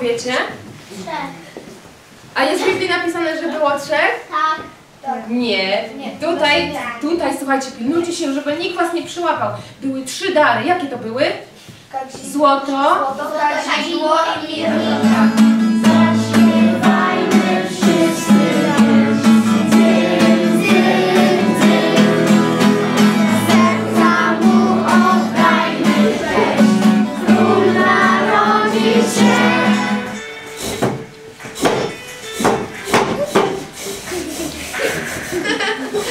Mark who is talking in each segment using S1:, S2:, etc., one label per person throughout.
S1: wiecie?
S2: Trzech.
S1: A jest w Biblii napisane, że było trzech?
S2: Tak.
S1: Nie. Tutaj, tutaj, słuchajcie, pilnujcie się, żeby nikt was nie przyłapał. Były trzy dary. Jakie to były? Złoto,
S2: Kadzidło i mirnika.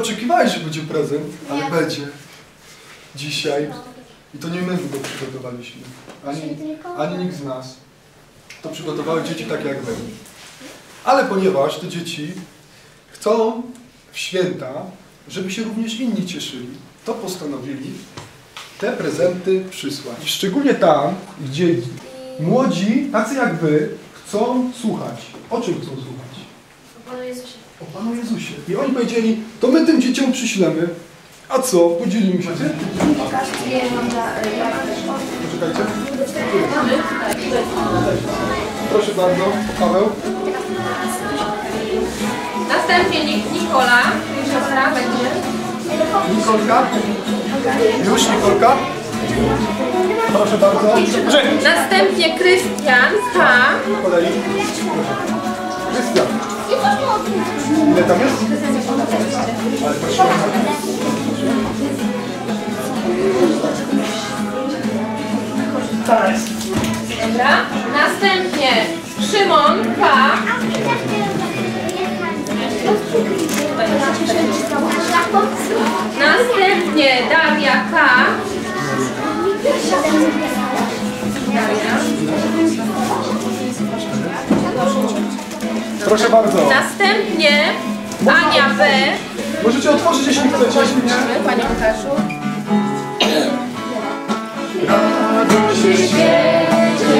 S3: oczekiwałeś, że będzie prezent, ale
S2: Nie.
S3: będzie. Dzisiaj. I to nie my go przygotowaliśmy. Ani, ani nikt z nas. To przygotowały dzieci tak jak my. Ale ponieważ te dzieci chcą w święta, żeby się również inni cieszyli, to postanowili te prezenty przysłać. Szczególnie tam, gdzie młodzi, tacy jak wy, chcą słuchać. O czym chcą słuchać? O Panu Jezusie. I oni powiedzieli, to my tym dzieciom przyślemy. A co? Podzielimy się tym? Poczekajcie. Proszę bardzo, Paweł.
S1: następnie Nik- Nikola, siostra będzie.
S3: Nikolka. Już, Nikolka. Proszę bardzo.
S1: Następnie Krystian, K.
S3: Krystian. Ile tam jest?
S1: Dobra. Następnie Szymon, K. Następnie Daria, K.
S3: Proszę bardzo.
S1: Następnie Ania B.
S3: Możecie otworzyć, jeśli chcecie. Jeśli nie.
S1: Panie Łukaszu.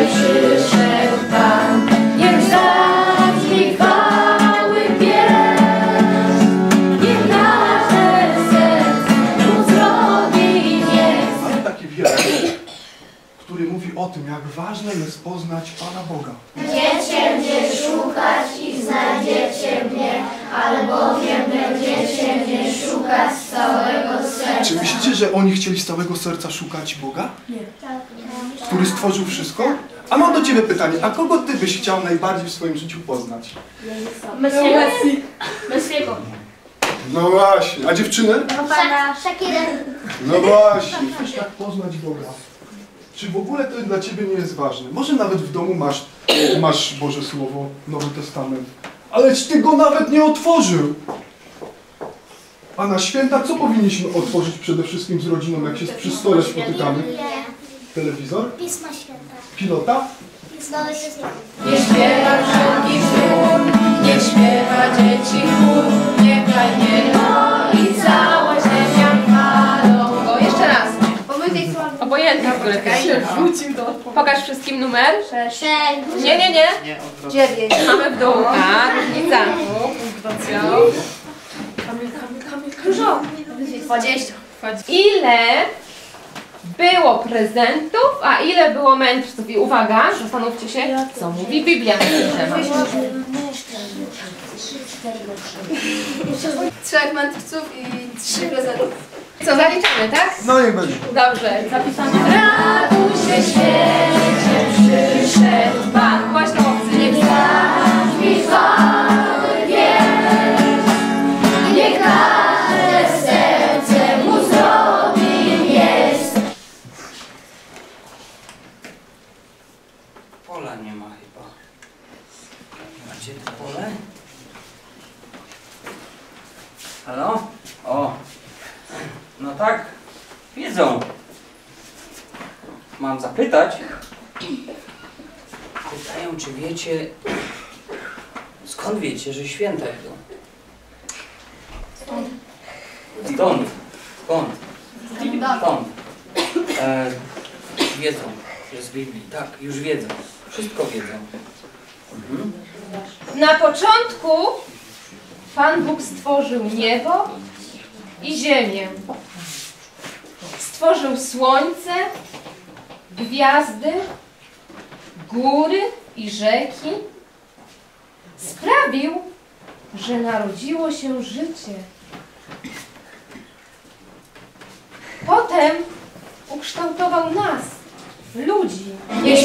S2: Przyszedł Pan, niech zabrzmi chwały pieśń, niech nasze serce mu zrobi jest.
S3: Mamy taki wiersz, który mówi o tym, jak ważne jest poznać Pana Boga.
S2: Będziecie mnie szukać albowiem będziecie mnie szukać z całego serca.
S3: Czy myślicie, że oni chcieli z całego serca szukać Boga? Który stworzył wszystko? A mam do Ciebie pytanie, a kogo Ty byś chciał najbardziej w swoim życiu poznać?
S2: Messiego.
S3: No właśnie, a dziewczynę?
S2: Pana Shakira.
S3: No właśnie, jak poznać Boga? Czy w ogóle to dla Ciebie nie jest ważne? Może nawet w domu masz, masz Boże Słowo, Nowy Testament, aleś Ty go nawet nie otworzył. A na święta co powinniśmy otworzyć przede wszystkim z rodziną, jak się przy stole spotykamy? Telewizor?
S2: Pisma Święte.
S3: Pilota?
S1: Nie śpiewa wszelki chór, niech śpiewa dzieci chór, niechaj niebo i cała ziemia go. Jeszcze raz. Obojętnie, który pierwszy. Pokaż wszystkim numer.
S2: Sześć.
S1: Nie, nie, nie. Dziewięć. Mamy w dół. Tak, różnica. Dwadzieścia. Ile było prezentów, a ile było mędrców? I uwaga, zastanówcie się, co mówi Biblia na ten temat.
S4: Trzech mędrców i trzy prezentów.
S1: Co, zaliczamy, tak?
S3: No niech będzie.
S1: Dobrze, zapisane. Raduj się świecie, przyszedł Pan. Głośno chłopcy, niech
S2: Zabrzmi chwały wieść, niech nasze serce mu zrobi jest.
S5: Pola nie ma chyba. Macie tu pole? Wiedzą. Mam zapytać. Pytają, czy wiecie, skąd wiecie, że święta idą? Stąd. Skąd? Skąd? E, wiedzą, że z Biblii. Tak, już wiedzą. Wszystko wiedzą. Mhm.
S1: Na początku Pan Bóg stworzył niebo i ziemię. Stworzył słońce, gwiazdy, góry i rzeki. Sprawił, że narodziło się życie. Potem ukształtował nas, ludzi.
S2: Nie